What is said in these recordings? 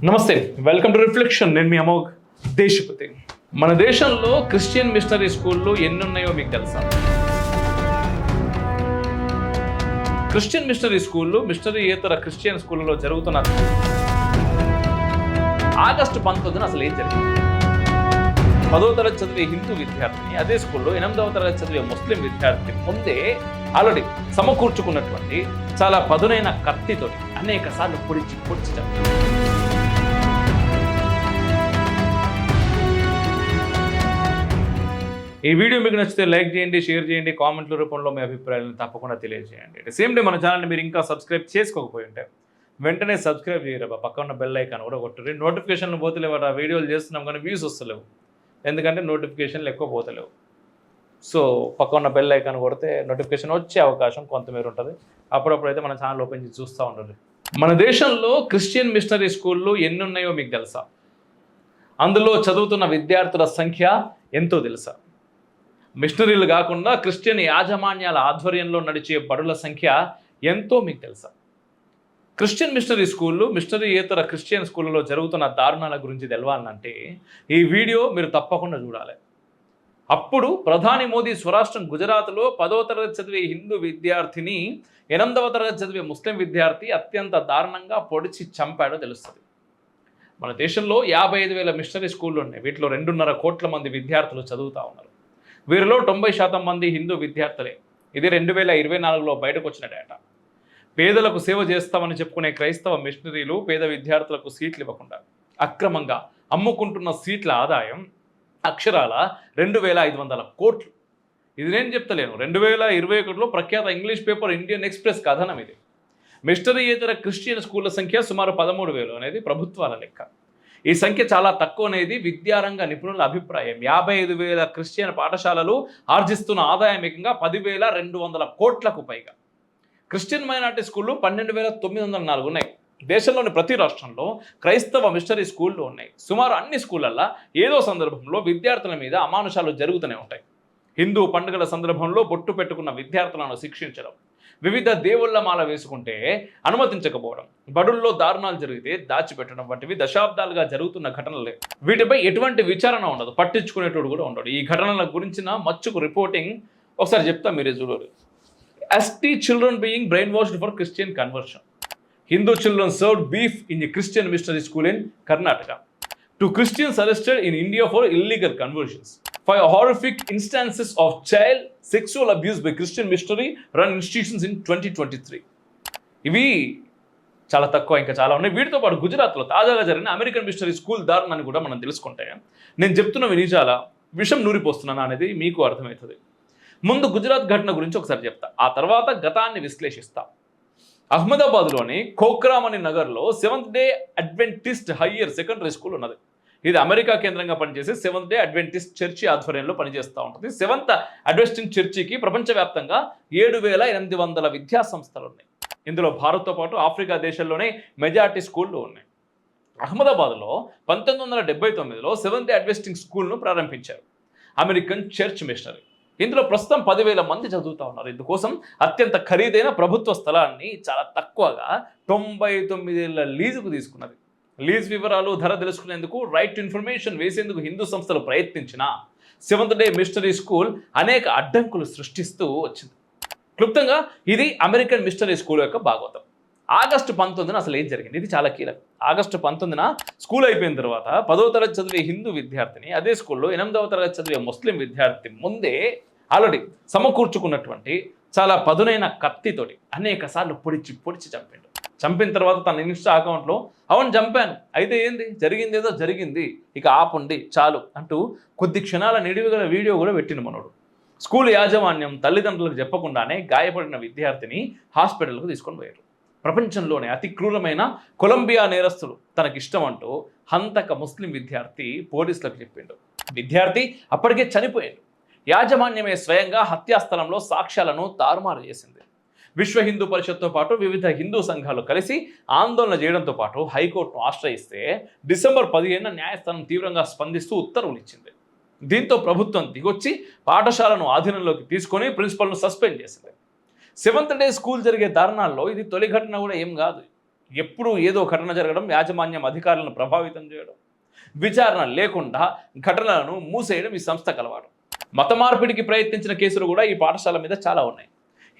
నమస్తే welcome to reflection నేను మీ అమోఘ్ దేశపతి. మన దేశంలో క్రిస్టియన్ మిషనరీ స్కూళ్ళు ఎన్ని ఉన్నాయో మీకు తెలుసా? క్రిస్టియన్ మిషనరీ స్కూళ్ళు మిషనరీ ఏతర క్రిస్టియన్ స్కూళ్ళలో జరుగుతున్న ఆగస్టు పంతొమ్మిదిన అసలు ఏం జరిగింది? పదో తరగతి చదివే హిందూ విద్యార్థిని అదే స్కూల్లో ఎనిమిదవ తరగతి చదివే ముస్లిం విద్యార్థి ముందే ఆల్రెడీ సమకూర్చుకున్నటువంటి చాలా పదునైన కత్తితో అనేక సార్లు పొడిచి పొడిచి ఈ వీడియో మీకు నచ్చితే లైక్ చేయండి షేర్ చేయండి కామెంట్ల రూపంలో మీ అభిప్రాయాలను తప్పకుండా తెలియజేయండి. అట్ సేమ్ డే మన ఛానల్ని మీరు ఇంకా సబ్స్క్రైబ్ చేసుకోకపోయి ఉంటే వెంటనే సబ్స్క్రైబ్ చేయరా పక్క ఉన్న బెల్ ఐకాన్ కూడా కొట్టరు నోటిఫికేషన్లు పోతలేవు ఆ వీడియోలు చేస్తున్నాం కానీ వ్యూస్ వస్తలేవు. ఎందుకంటే నోటిఫికేషన్లు ఎక్కువ పోతలేవు. సో పక్క ఉన్న బెల్ ఐకాన్ కొడితే నోటిఫికేషన్ వచ్చే అవకాశం కొంతమేర ఉంటుంది. అప్పుడప్పుడు అయితే మన ఛానల్ ఓపెన్ చేసి చూస్తూ ఉండండి. మన దేశంలో క్రిస్టియన్ మిషనరీ స్కూళ్ళు ఎన్ని ఉన్నాయో మీకు తెలుసా? అందులో చదువుతున్న విద్యార్థుల సంఖ్య ఎంతో తెలుసా? మిషనరీలు కాకుండా క్రిస్టియన్ యాజమాన్యాల ఆధ్వర్యంలో నడిచే బడుల సంఖ్య ఎంతో మీకు తెలుసా? క్రిస్టియన్ మిషనరీ స్కూళ్ళు మిషనరీ ఇతర క్రిస్టియన్ స్కూళ్ళలో జరుగుతున్న దారుణాల గురించి తెలవాలంటే ఈ వీడియో మీరు తప్పకుండా చూడాలి. అప్పుడు ప్రధాని మోదీ స్వరాష్ట్రం గుజరాత్లో పదో తరగతి చదివే హిందూ విద్యార్థిని ఎనిమిదవ తరగతి చదివే ముస్లిం విద్యార్థి అత్యంత దారుణంగా పొడిచి చంపాడో తెలుస్తుంది. మన దేశంలో యాభై ఐదు వేల మిషనరీ స్కూళ్ళు ఉన్నాయి. వీటిలో రెండున్నర కోట్ల మంది విద్యార్థులు చదువుతూ ఉన్నారు. వీరిలో తొంభై శాతం మంది హిందూ విద్యార్థులే. ఇది రెండు వేల ఇరవై నాలుగులో బయటకు వచ్చిన డేటా పేదలకు సేవ చేస్తామని చెప్పుకునే క్రైస్తవ మిషనరీలు పేద విద్యార్థులకు సీట్లు ఇవ్వకుండా అక్రమంగా అమ్ముకుంటున్న సీట్ల ఆదాయం అక్షరాల రెండు వేల ఐదు వందల కోట్లు. ఇది నేను చెప్తలేను. రెండు వేల ఇరవై ఒకటిలో ప్రఖ్యాత ఇంగ్లీష్ పేపర్ ఇండియన్ ఎక్స్ప్రెస్ కథనం ఇది. మిషనరీయేతర క్రిస్టియన్ స్కూళ్ళ సంఖ్య సుమారు పదమూడు వేలు అనేది ప్రభుత్వాల లెక్క. ఈ సంఖ్య చాలా తక్కువ అనేది విద్యారంగ నిపుణుల అభిప్రాయం. యాభై ఐదు వేల క్రిస్టియన్ పాఠశాలలు ఆర్జిస్తున్న ఆదాయం ఏకంగా పదివేల రెండు వందల కోట్లకు పైగా. క్రిస్టియన్ మైనార్టీ స్కూళ్ళు పన్నెండు వేల తొమ్మిది వందల నాలుగు ఉన్నాయి. దేశంలోని ప్రతి రాష్ట్రంలో క్రైస్తవ మిషనరీ స్కూళ్ళు ఉన్నాయి. సుమారు అన్ని స్కూళ్ళల్లో ఏదో సందర్భంలో విద్యార్థుల మీద అమానుషాలు జరుగుతూనే ఉంటాయి. హిందూ పండుగల సందర్భంలో బొట్టు పెట్టుకున్న విద్యార్థులను శిక్షించడం వివిధ దేవుళ్ళ మాల వేసుకుంటే అనుమతించకపోవడం బడుల్లో దారుణాలు జరిగితే దాచిపెట్టడం వంటివి దశాబ్దాలుగా జరుగుతున్న ఘటనలే. వీటిపై ఎటువంటి విచారణ ఉండదు పట్టించుకునేటోడు కూడా ఉండడు. ఈ ఘటనల గురించిన మచ్చుకు రిపోర్టింగ్ ఒకసారి చెప్తా మీరే చూడరు. ST children being brainwashed for Christian conversion Hindu children served beef in the Christian missionary school in Karnataka two Christians arrested in India for illegal conversions five horrific instances of child sexual abuse by Christian missionary run institutions in twenty twenty three ఇవి చాలా తక్కువ ఇంకా చాలా ఉన్నాయి. వీటితో పాటు గుజరాత్లో తాజాగా జరిగిన అమెరికన్ మిషనరీ స్కూల్ దారుణాన్ని కూడా మనం తెలుసుకుంటే నేను చెప్తున్న నిజాల విషం నూరిపోస్తున్నాను అనేది మీకు అర్థమవుతుంది. ముందు గుజరాత్ ఘటన గురించి ఒకసారి చెప్తా. ఆ తర్వాత గతాన్ని విశ్లేషిస్తా. అహ్మదాబాద్లోని ఖోక్రామ్ అనే నగర్లో seventh day adventist higher secondary school ఉన్నది. ఇది అమెరికా కేంద్రంగా పనిచేసి సెవెంత్ డే అడ్వెంటిస్ట్ చర్చి ఆధ్వర్యంలో పనిచేస్తూ ఉంటుంది. సెవెంత్ అడ్వెస్టింగ్ చర్చికి ప్రపంచవ్యాప్తంగా ఏడు వేల ఎనిమిది వందల విద్యా సంస్థలు ఉన్నాయి. ఇందులో భారత్తో పాటు ఆఫ్రికా దేశాల్లోనే మెజార్టీ స్కూళ్ళు ఉన్నాయి. అహ్మదాబాద్లో పంతొమ్మిది వందల డెబ్బై తొమ్మిదిలో సెవెంత్ డే అడ్వెస్టింగ్ స్కూల్ను ప్రారంభించారు. American church missionary. ఇందులో ప్రస్తుతం పదివేల మంది చదువుతూ ఉన్నారు. ఇందుకోసం అత్యంత ఖరీదైన ప్రభుత్వ స్థలాన్ని చాలా తక్కువగా తొంభై తొమ్మిదేళ్ళ లీజుకు తీసుకున్నది. లీజ్ వివరాలు ధర తెలుసుకునేందుకు రైట్ టు ఇన్ఫర్మేషన్ వేసేందుకు హిందూ సంస్థలు ప్రయత్నించిన సెవెంత్ డే మిషనరీ స్కూల్ అనేక అడ్డంకులు సృష్టిస్తూ వచ్చింది. క్లుప్తంగా ఇది అమెరికన్ మిషనరీ స్కూల్ యొక్క భాగవతం ఆగస్టు పంతొమ్మిదిన అసలు ఏం జరిగింది? ఇది చాలా కీలకం. ఆగస్టు పంతొమ్మిదిన స్కూల్ అయిపోయిన తర్వాత పదో తరగతి చదివే హిందూ విద్యార్థిని అదే స్కూల్లో ఎనిమిదవ తరగతి చదివే ముస్లిం విద్యార్థి ముందే ఆల్రెడీ సమకూర్చుకున్నటువంటి చాలా పదునైన కత్తితోటి అనేక సార్లు పొడిచి పొడిచి చంపాడు. చంపిన తర్వాత తన ఇన్స్టా అకౌంట్లో అవును చంపాను. అయితే ఏంది? జరిగింది ఏదో జరిగింది. ఇక ఆపుండి చాలు అంటూ కొద్ది క్షణాల నిడివి గల వీడియో కూడా పెట్టిన మనోడు. స్కూల్ యాజమాన్యం తల్లిదండ్రులకు చెప్పకుండానే గాయపడిన విద్యార్థిని హాస్పిటల్కు తీసుకొని పోయారు. ప్రపంచంలోనే అతి క్రూరమైన కొలంబియా నేరస్తులు తనకిష్టం అంటూ హంతక ముస్లిం విద్యార్థి పోలీసులకు చెప్పిండు. విద్యార్థి అప్పటికే చనిపోయాడు. యాజమాన్యమే స్వయంగా హత్యాస్థలంలో సాక్ష్యాలను తారుమారు చేసింది. విశ్వ హిందూ పరిషత్తో పాటు వివిధ హిందూ సంఘాలు కలిసి ఆందోళన చేయడంతో పాటు హైకోర్టును ఆశ్రయిస్తే డిసెంబర్ పదిహేను న్యాయస్థానం తీవ్రంగా స్పందిస్తూ ఉత్తర్వులు ఇచ్చింది. దీంతో ప్రభుత్వం దిగొచ్చి పాఠశాలను ఆధీనంలోకి తీసుకొని ప్రిన్సిపల్ను సస్పెండ్ చేసింది. సెవెంత్ డే స్కూల్ జరిగే దారుణాల్లో ఇది తొలి ఘటన కూడా ఏం కాదు. ఎప్పుడు ఏదో ఘటన జరగడం యాజమాన్యం అధికారులను ప్రభావితం చేయడం విచారణ లేకుండా ఘటనలను మూసేయడం ఈ సంస్థ కలవాడు మత మార్పిడికి ప్రయత్నించిన కేసులు కూడా ఈ పాఠశాల మీద చాలా ఉన్నాయి.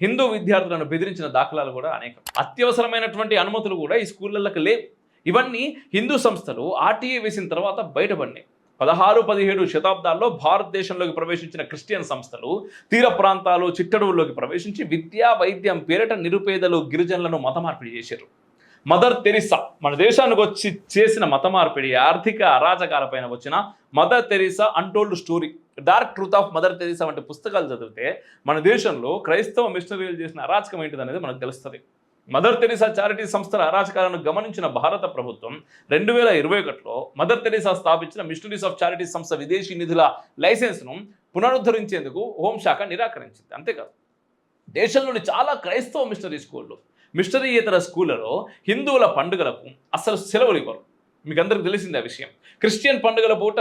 హిందూ విద్యార్థులను బెదిరించిన దాఖలాలు కూడా అనేకం. అత్యవసరమైనటువంటి అనుమతులు కూడా ఈ స్కూళ్ళకి లేవు. ఇవన్నీ హిందూ సంస్థలు ఆర్టీఏ వేసిన తర్వాత బయటపడినాయి. పదహారు పదిహేడు శతాబ్దాల్లో భారతదేశంలోకి ప్రవేశించిన క్రిస్టియన్ సంస్థలు తీర ప్రాంతాలు చిట్టడువుల్లోకి ప్రవేశించి విద్యా వైద్యం పేరిట నిరుపేదలు గిరిజనులను మత మార్పిడి చేశారు. Mother Teresa. మన దేశానికి వచ్చి చేసిన మత మార్పిడి ఆర్థిక అరాచకాలపైన వచ్చిన Mother Teresa untold story dark truth of Mother Teresa వంటి పుస్తకాలు చదివితే మన దేశంలో క్రైస్తవ మిషనరీలు చేసిన అరాచకం ఏంటిది అనేది మనకు తెలుస్తుంది. మదర్ తెరిసా చారిటీ సంస్థల అరాచకాలను గమనించిన భారత ప్రభుత్వం రెండు వేల ఇరవై ఒకటిలో మదర్ తెరిసా స్థాపించిన మిషనరీస్ ఆఫ్ చారిటీ సంస్థ విదేశీ నిధుల లైసెన్స్ను పునరుద్ధరించేందుకు హోంశాఖ నిరాకరించింది. అంతేకాదు దేశంలోని చాలా క్రైస్తవ మిషనరీ స్కూళ్ళు మిషనరీయేతర స్కూళ్ళలో హిందువుల పండుగలకు అసలు సెలవులు ఇవ్వరు. మీకు అందరికి తెలిసింది ఆ విషయం. క్రిస్టియన్ పండుగల పూట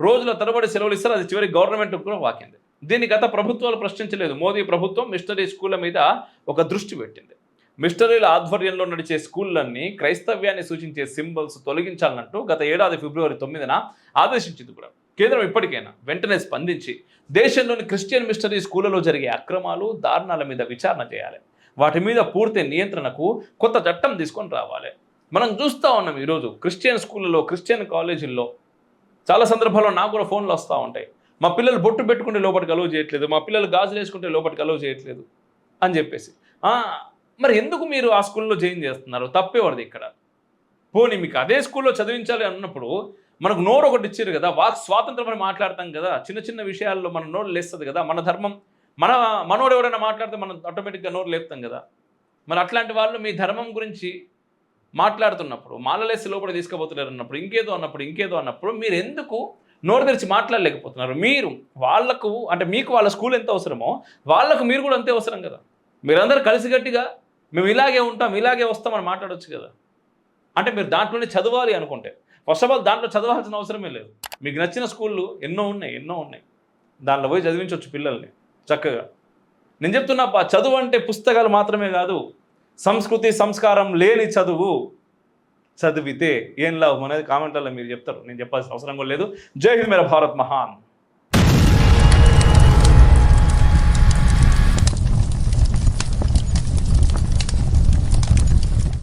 రోజుల తరబడి సెలవులు ఇస్తారు. అది చివరి గవర్నమెంట్ కూడా వాకింది. దీన్ని గత ప్రభుత్వాలు ప్రశ్నించలేదు. మోదీ ప్రభుత్వం మిషనరీ స్కూళ్ళ మీద ఒక దృష్టి పెట్టింది. మిషనరీల ఆధ్వర్యంలో నడిచే స్కూళ్ళన్నీ క్రైస్తవ్యాన్ని సూచించే సింబల్స్ తొలగించాలంటూ గత ఏడాది ఫిబ్రవరి తొమ్మిదిన ఆదేశించింది కూడా. కేంద్రం ఇప్పటికైనా వెంటనే స్పందించి దేశంలోని క్రిస్టియన్ మిషనరీ స్కూళ్ళలో జరిగే అక్రమాలు దారుణాల మీద విచారణ చేయాలి. వాటి మీద పూర్తి నియంత్రణకు కొత్త చట్టం తీసుకొని రావాలి. మనం చూస్తూ ఉన్నాం ఈరోజు క్రిస్టియన్ స్కూళ్ళలో క్రిస్టియన్ కాలేజీల్లో చాలా సందర్భాల్లో నాకు కూడా ఫోన్లు వస్తూ ఉంటాయి. మా పిల్లలు బొట్టు పెట్టుకుంటే లోపలికి అలవ్ చేయట్లేదు మా పిల్లలు గాజులు వేసుకుంటే లోపలికి అలవ్ చేయట్లేదు అని చెప్పేసి. మరి ఎందుకు మీరు ఆ స్కూల్లో జాయిన్ చేస్తున్నారు? తప్పేవాడిది ఇక్కడ. పోనీ మీకు అదే స్కూల్లో చదివించాలి అన్నప్పుడు మనకు నోరు ఒకటి ఇచ్చారు కదా వాక్ స్వాతంత్రం అని మాట్లాడతాం కదా చిన్న చిన్న విషయాల్లో మన నోరు లేస్తుంది కదా మన ధర్మం మన మనోడు ఎవరైనా మాట్లాడితే మనం ఆటోమేటిక్గా నోరు లేపుతాం కదా. మరి అట్లాంటి వాళ్ళు మీ ధర్మం గురించి మాట్లాడుతున్నప్పుడు మాలలేసి లోపల తీసుకుపోతున్నారు అన్నప్పుడు ఇంకేదో అన్నప్పుడు ఇంకేదో అన్నప్పుడు మీరు ఎందుకు నోరు తెరిచి మాట్లాడలేకపోతున్నారు? మీరు వాళ్ళకు అంటే మీకు వాళ్ళ స్కూల్ ఎంత అవసరమో వాళ్ళకు మీరు కూడా అంతే అవసరం కదా. మీరందరూ కలిసిగట్టిగా మేము ఇలాగే ఉంటాం ఇలాగే వస్తాం అని మాట్లాడవచ్చు కదా. అంటే మీరు దాంట్లోనే చదవాలి అనుకుంటే. ఫస్ట్ ఆఫ్ ఆల్ దాంట్లో చదవాల్సిన అవసరమే లేదు. మీకు నచ్చిన స్కూళ్ళు ఎన్నో ఉన్నాయి ఎన్నో ఉన్నాయి. దాంట్లో పోయి చదివించవచ్చు పిల్లల్ని. చక్కగా. నేను చెప్తున్నా పా చదువు అంటే పుస్తకాలు మాత్రమే కాదు సంస్కృతి సంస్కారం లేని చదువు చదివితే ఏం లాభం అనేది కామెంట్లలో మీరు చెప్తారు. నేను చెప్పాల్సిన అవసరం కూడా లేదు. జై హింద్ మేర భారత్ మహాన్.